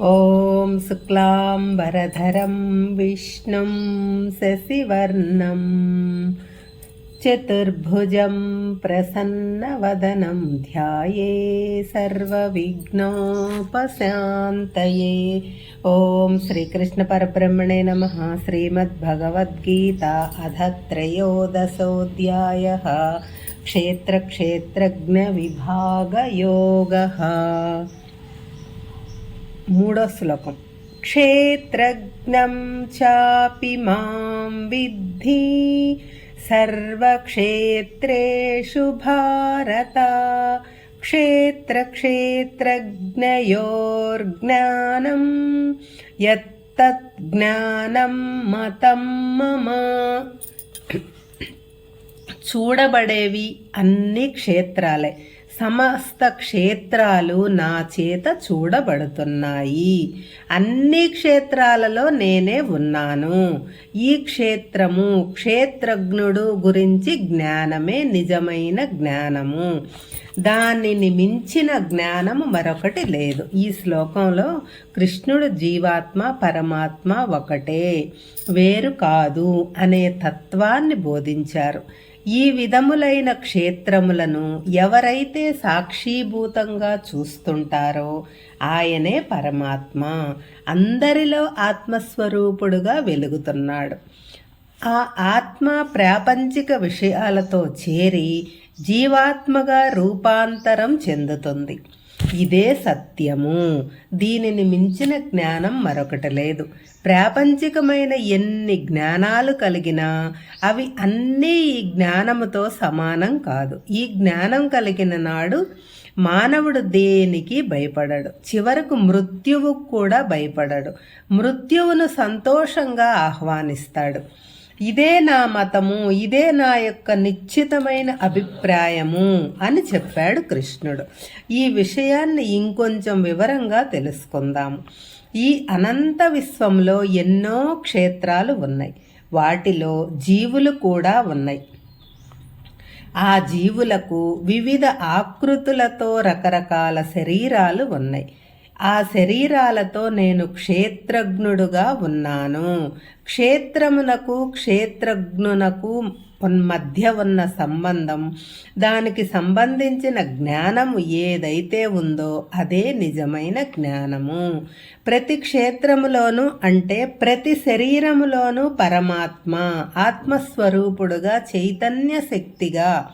ॐ शुक्लाम्बरधरं विष्णुं शशिवर्णं चतुर्भुजं प्रसन्नवदनं ध्याये सर्वविघ्नोपशान्तये। ॐ श्रीकृष्णपरब्रह्मणे नमः। श्रीमद्भगवद्गीता अध त्रयोदशोऽध्यायः। क्षेत्रक्षेत्रज्ञविभागयोगः। మూడో శ్లోకం క్షేత్రజ్ఞం చాపి మాం విద్ధి సర్వక్షేత్రేషు భారత క్షేత్రక్షేత్రజ్ఞయోర్జ్ఞానం యత్తజ్ఞానం మతం మమ. చూడబడేవి అన్ని క్షేత్రాలే. సమస్త క్షేత్రాలు నా చేత చూడబడుతున్నాయి. అన్ని క్షేత్రాలలో నేనే ఉన్నాను. ఈ క్షేత్రము క్షేత్రజ్ఞుడు గురించి జ్ఞానమే నిజమైన జ్ఞానము. దానిని మించిన జ్ఞానము మరొకటి లేదు. ఈ శ్లోకంలో కృష్ణుడు జీవాత్మ పరమాత్మ ఒకటే. వేరు కాదు అనే తత్వాన్ని బోధించారు. ఈ విధములైన క్షేత్రములను ఎవరైతే సాక్షీభూతంగా చూస్తుంటారో ఆయనే పరమాత్మ. అందరిలో ఆత్మస్వరూపుడుగా వెలుగుతున్నాడు. ఆ ఆత్మ ప్రాపంచిక విషయాలతో చేరి జీవాత్మగా రూపాంతరం చెందుతుంది. ఇదే సత్యము. దీనిని మించిన జ్ఞానం మరొకటి లేదు. ప్రాపంచికమైన ఎన్ని జ్ఞానాలు కలిగినా అవి అన్నీ ఈ జ్ఞానముతో సమానం కాదు. ఈ జ్ఞానం కలిగిన నాడు మానవుడు దేనికి భయపడడు? చివరకు మృత్యువు కూడా భయపడడు. మృత్యువును సంతోషంగా ఆహ్వానిస్తాడు. ఇదే నా మతము ఇదే నా యొక్క నిశ్చితమైన అభిప్రాయము అని చెప్పాడు కృష్ణుడు. ఈ విషయాన్ని ఇంకొంచెం వివరంగా తెలుసుకుందాము. ఈ అనంత విశ్వంలో ఎన్నో క్షేత్రాలు ఉన్నాయి. వాటిలో జీవులు కూడా ఉన్నాయి. ఆ జీవులకు వివిధ ఆకృతులతో రకరకాల శరీరాలు ఉన్నాయి. ఆ శరీరాలతో నేను క్షేత్రజ్ఞుడుగా ఉన్నాను. క్షేత్రమునకు క్షేత్రజ్ఞునకు మధ్య ఉన్న సంబంధం దానికి సంబంధించిన జ్ఞానము ఏదైతే ఉందో అదే నిజమైన జ్ఞానము. ప్రతి క్షేత్రములోనూ అంటే ప్రతి శరీరములోనూ పరమాత్మ ఆత్మస్వరూపుడుగా చైతన్య శక్తిగా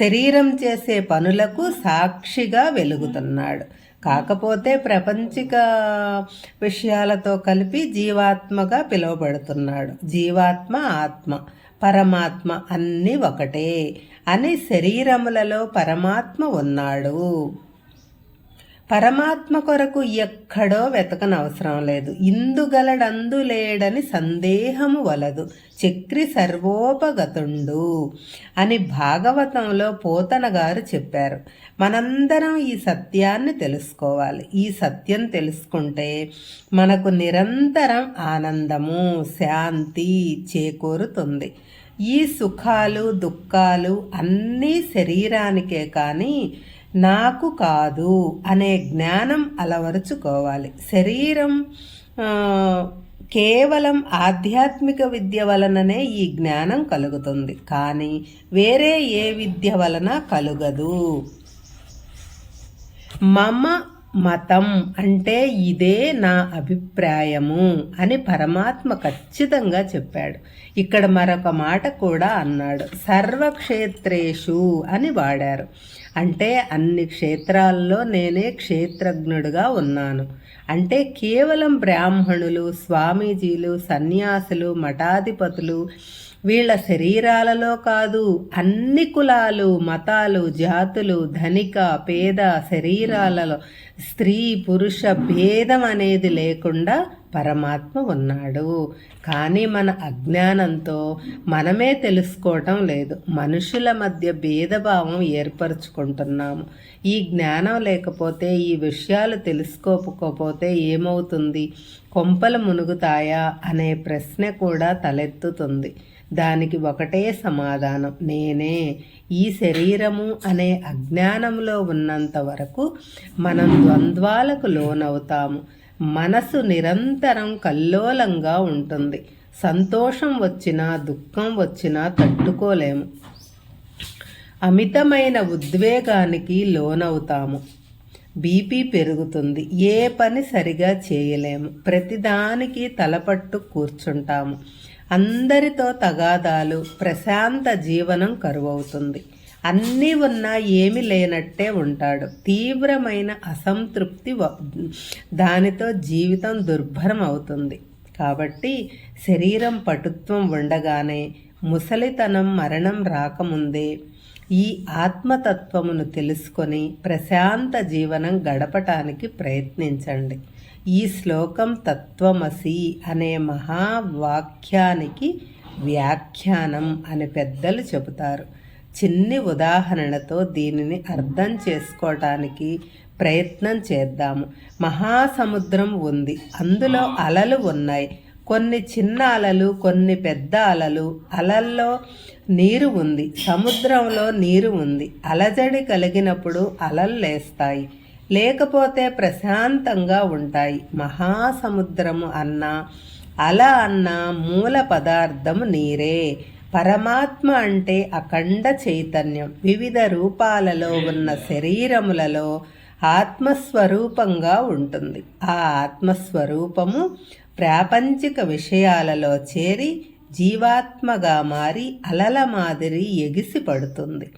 శరీరం చేసే పనులకు సాక్షిగా వెలుగుతున్నాడు. కాకపోతే ప్రపంచిక విషయాలతో కలిపి జీవాత్మగా పిలువబడుతున్నాడు. జీవాత్మ ఆత్మ పరమాత్మ అన్నీ ఒకటే. అని శరీరములలో పరమాత్మ ఉన్నాడు. పరమాత్మ కొరకు ఎక్కడో వెతకనవసరం లేదు. ఇందుగలడందు లేడని సందేహము వలదు. చక్రి సర్వోపగతుండు అని భాగవతంలో పోతన గారు చెప్పారు. మనందరం ఈ సత్యాన్ని తెలుసుకోవాలి. ఈ సత్యం తెలుసుకుంటే మనకు నిరంతరం ఆనందము శాంతి చేకూరుతుంది. ఈ సుఖాలు దుఃఖాలు అన్నీ శరీరానికే కానీ నాకు కాదు అనే జ్ఞానం అలవరుచుకోవాలి. శరీరం కేవలం ఆధ్యాత్మిక విద్య వలననే ఈ జ్ఞానం కలుగుతుంది. కానీ వేరే ఏ విద్య వలన కలుగదు. మమ మతం అంటే ఇదే నా అభిప్రాయము అని పరమాత్మ ఖచ్చితంగా చెప్పాడు. ఇక్కడ మరొక మాట కూడా అన్నాడు. సర్వక్షేత్రేషు అని వాడారు. అంటే అన్ని క్షేత్రాల్లో నేనే క్షేత్రజ్ఞుడుగా ఉన్నాను. అంటే కేవలం బ్రాహ్మణులు స్వామీజీలు సన్యాసులు మఠాధిపతులు వీళ్ళ శరీరాలలో కాదు అన్ని కులాలు మతాలు జాతులు ధనిక పేద శరీరాలలో స్త్రీ పురుష భేదం అనేది లేకుండా పరమాత్మ ఉన్నాడు. కానీ మన అజ్ఞానంతో మనమే తెలుసుకోవటం లేదు. మనుషుల మధ్య భేదభావం ఏర్పరచుకుంటున్నాము. ఈ జ్ఞానం లేకపోతే ఈ విషయాలు తెలుసుకోకపోతే ఏమవుతుంది? కొంపలు మునుగుతాయా? అనే ప్రశ్న కూడా తలెత్తుతుంది. దానికి ఒకటే సమాధానం. నేనే ఈ శరీరము అనే అజ్ఞానంలో ఉన్నంత వరకు మనం ద్వంద్వాలకు లోనవుతాము. మనసు నిరంతరం కల్లోలంగా ఉంటుంది. సంతోషం వచ్చినా దుఃఖం వచ్చినా తట్టుకోలేము. అమితమైన ఉద్వేగానికి లోనవుతాము. బీపీ పెరుగుతుంది. ఏ పని సరిగా చేయలేము. ప్రతిదానికి తలపట్టు కూర్చుంటాము. అందరితో తగాదాలు ప్రశాంత జీవనం కరువవుతుంది. అన్నీ ఉన్నా ఏమి లేనట్టే ఉంటాడు. తీవ్రమైన అసంతృప్తి దానితో జీవితం దుర్భరం అవుతుంది కాబట్టి శరీరం పటుత్వం ఉండగానే ముసలితనం మరణం రాకముందే ఈ ఆత్మతత్వమును తెలుసుకొని ప్రశాంత జీవనం గడపటానికి ప్రయత్నించండి. ఈ శ్లోకం తత్వమసి అనే మహావాక్యానికి వ్యాఖ్యానం అని పెద్దలు చెబుతారు. చిన్ని ఉదాహరణతో దీనిని అర్థం చేసుకోవటానికి ప్రయత్నం చేద్దాము. మహాసముద్రం ఉంది. అందులో అలలు ఉన్నాయి. కొన్ని చిన్న అలలు కొన్ని పెద్ద అలలు. అలల్లో నీరు ఉంది. సముద్రంలో నీరు ఉంది. అలజడి కలిగినప్పుడు అలలు లేస్తాయి. లేకపోతే ప్రశాంతంగా ఉంటాయి. మహాసముద్రము అన్న అల అన్న మూల పదార్థము నీరే. పరమాత్మ అంటే అఖండ చైతన్యం. వివిధ రూపాలలో ఉన్న శరీరములలో ఆత్మస్వరూపంగా ఉంటుంది. ఆ ఆత్మస్వరూపము ప్రాపంచిక విషయాలలో చేరి జీవాత్మగా మారి అలల మాదిరి ఎగిసి పడుతుంది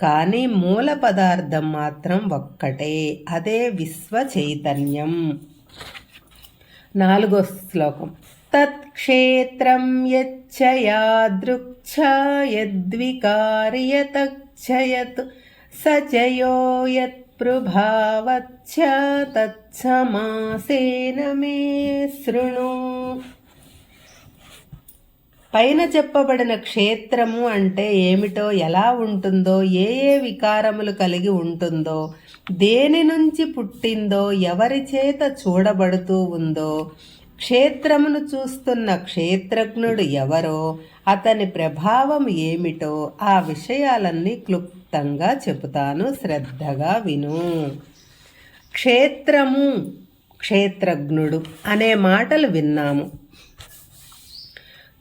కానీ మూల పదార్థం మాత్రం ఒక్కటే అదే విశ్వ చైతన్యం నాలుగో శ్లోకం. తత్క్షేత్రం యచ్చయాదృక్ష యద్వికార్యతక్షయత్ సచయో యత్ప్రభావచ్చ తత్సమాసేన మే శృణు. పైన చెప్పబడిన క్షేత్రము అంటే ఏమిటో ఎలా ఉంటుందో ఏ ఏ వికారములు కలిగి ఉంటుందో దేని నుంచి పుట్టిందో ఎవరి చేత చూడబడుతూ ఉందో క్షేత్రమును చూస్తున్న క్షేత్రజ్ఞుడు ఎవరో అతని ప్రభావం ఏమిటో ఆ విషయాలన్నీ క్లుప్తంగా చెబుతాను. శ్రద్ధగా విను. క్షేత్రము క్షేత్రజ్ఞుడు అనే మాటలు విన్నాము.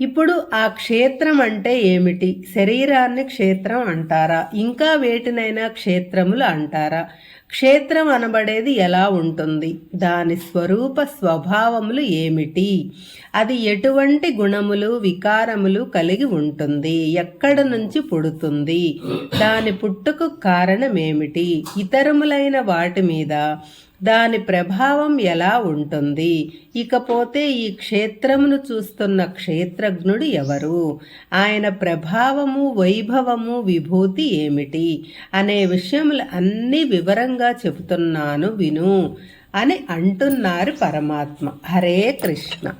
ఇప్పుడు ఆ క్షేత్రం అంటే ఏమిటి? శరీరాన్ని క్షేత్రం అంటారా? ఇంకా వేటినైనా క్షేత్రములు అంటారా? క్షేత్రం అనబడేది ఎలా ఉంటుంది? దాని స్వరూప స్వభావములు ఏమిటి? అది ఎటువంటి గుణములు వికారములు కలిగి ఉంటుంది? ఎక్కడ నుంచి పుడుతుంది? దాని పుట్టుకు కారణమేమిటి? ఇతరములైన వాటి మీద దాని ప్రభావం ఎలా ఉంటుంది? ఇకపోతే ఈ క్షేత్రమును చూస్తున్న క్షేత్రజ్ఞుడు ఎవరు? ఆయన ప్రభావము వైభవము విభూతి ఏమిటి? అనే విషయములు అన్ని వివరంగా చెబుతున్నాను విను అని అంటున్నారు పరమాత్మ. హరే కృష్ణ.